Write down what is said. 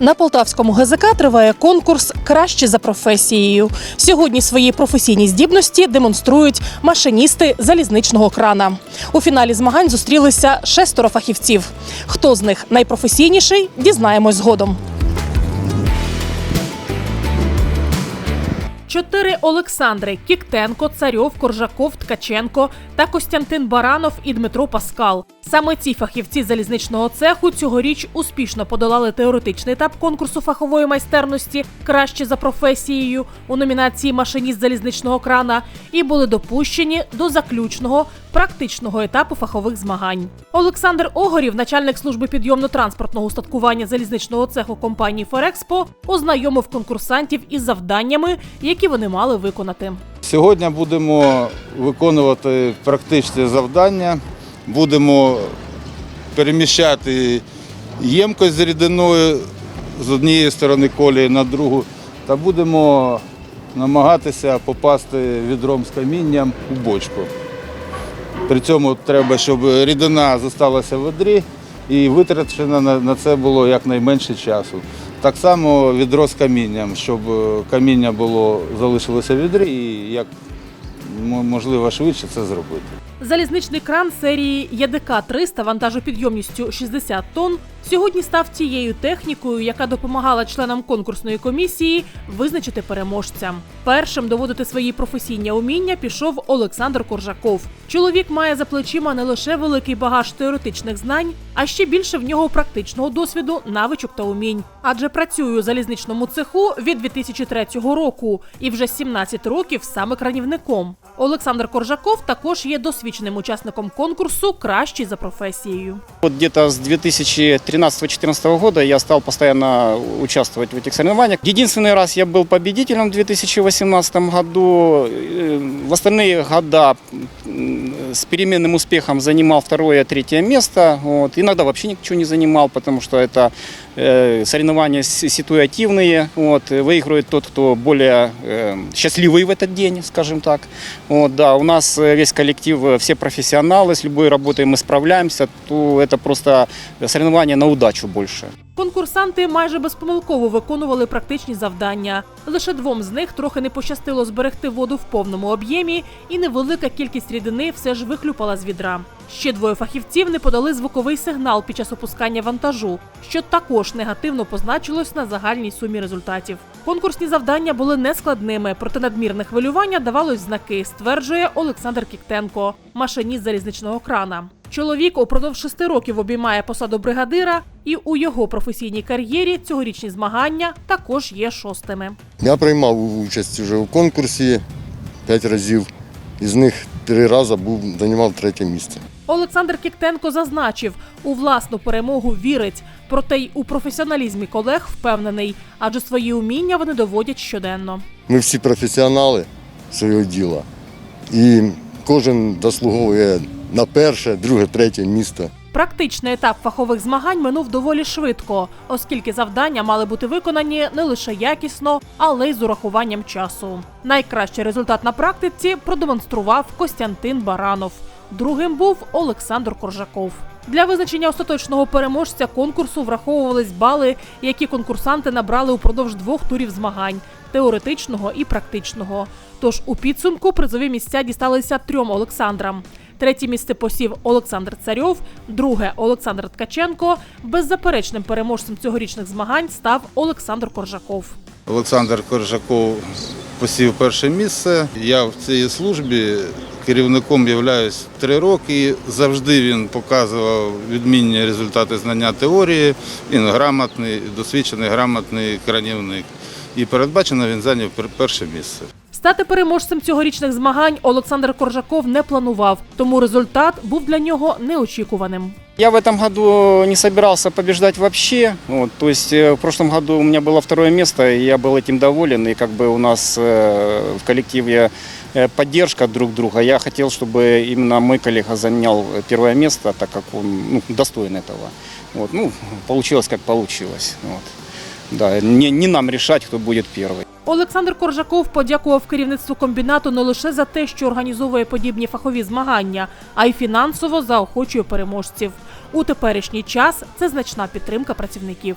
На полтавському ГЗК триває конкурс Краще за професією. Сьогодні свої професійні здібності демонструють машиністи залізничного крана. У фіналі змагань зустрілися шестеро фахівців. Хто з них найпрофесійніший, дізнаємось згодом. Чотири Олександри Кіктенко, Царьов, Коржаков, Ткаченко та Костянтин Баранов і Дмитро Паскал. Саме ці фахівці залізничного цеху цьогоріч успішно подолали теоретичний етап конкурсу фахової майстерності краще за професією у номінації Машиніст залізничного крана і були допущені до заключного практичного етапу фахових змагань. Олександр Огорів, начальник служби підйомно-транспортного устаткування залізничного цеху компанії Ферекспо, ознайомив конкурсантів із завданнями, які вони мали виконати. Сьогодні будемо виконувати практичні завдання, будемо переміщати ємкость з рідиною з однієї сторони колії на другу та будемо намагатися попасти відром з камінням у бочку. При цьому треба, щоб рідина зосталася в відрі і витрачено на це було якнайменше часу. Так само відро з камінням, щоб е, каміння було залишилося в відрі і як можливо швидше це зробити. Залізничний кран серії ЄДК 300 вантажопідйомністю 60 тонн сьогодні став тією технікою, яка допомагала членам конкурсної комісії визначити переможця. Першим доводити свої професійні уміння пішов Олександр Коржаков. Чоловік має за плечима не лише великий багаж теоретичних знань, а ще більше в нього практичного досвіду, навичок та умінь. Адже працює у залізничному цеху від 2003 року і вже 17 років саме кранівником. Олександр Коржаков також є досвідченим учасником конкурсу Кращий за професією. Вот где-то с 2013-2014 года я стал постоянно участвовать в этих соревнованиях. Единственный раз я был победителем в 2018 году. Э, В остальные года м, с переменным успехом занимал второе, третье место. Вот. Иногда вообще ничего не занимал, потому что это э, соревнования с- ситуативные. Вот. Выигрывает тот, кто более э, счастливый в этот день, скажем так. Вот, да, у нас э, весь коллектив, э, все профессионалы, с любой работой мы справляемся, то это просто соревнование на удачу больше. Конкурсанти майже безпомилково виконували практичні завдання. Лише двом з них трохи не пощастило зберегти воду в повному об'ємі, і невелика кількість рідини все ж вихлюпала з відра. Ще двоє фахівців не подали звуковий сигнал під час опускання вантажу, що також негативно позначилось на загальній сумі результатів. Конкурсні завдання були нескладними, проте надмірне хвилювання давалось знаки, стверджує Олександр Кіктенко, машиніст залізничного крана. Чоловік упродовж шести років обіймає посаду бригадира, і у його професійній кар'єрі цьогорічні змагання також є шостими. Я приймав участь вже у конкурсі п'ять разів. Із них три рази був займав третє місце. Олександр Кіктенко зазначив, у власну перемогу вірить, проте й у професіоналізмі колег впевнений, адже свої уміння вони доводять щоденно. Ми всі професіонали свого діла, і кожен заслуговує на перше, друге, третє місце. Практичний етап фахових змагань минув доволі швидко, оскільки завдання мали бути виконані не лише якісно, але й з урахуванням часу. Найкращий результат на практиці продемонстрував Костянтин Баранов. Другим був Олександр Коржаков. Для визначення остаточного переможця конкурсу враховувались бали, які конкурсанти набрали упродовж двох турів змагань теоретичного і практичного. Тож у підсумку призові місця дісталися трьом Олександрам. Третє місце посів Олександр Царьов, друге Олександр Ткаченко. Беззаперечним переможцем цьогорічних змагань став Олександр Коржаков. Олександр Коржаков посів перше місце. Я в цій службі керівником являюсь три роки. Завжди він показував відмінні результати знання теорії. Він грамотний, досвідчений, грамотний кранівник. І передбачено він зайняв перше місце. Стати переможцем цьогорічних змагань Олександр Коржаков не планував, тому результат був для нього неочікуваним. Я в этом году не собирался побеждать вообще. Вот, то есть э, в прошлом году у меня было второе место, и я был этим доволен. И как бы у нас э, в коллективе э, поддержка друг друга. Я хотел, чтобы именно мой коллега занял первое место, так как он ну, достоин этого. Вот, ну, получилось как получилось. Вот. Да, не, не нам решать, кто будет первый. Олександр Коржаков подякував керівництву комбінату не лише за те, що організовує подібні фахові змагання, а й фінансово заохочує переможців. У теперішній час це значна підтримка працівників.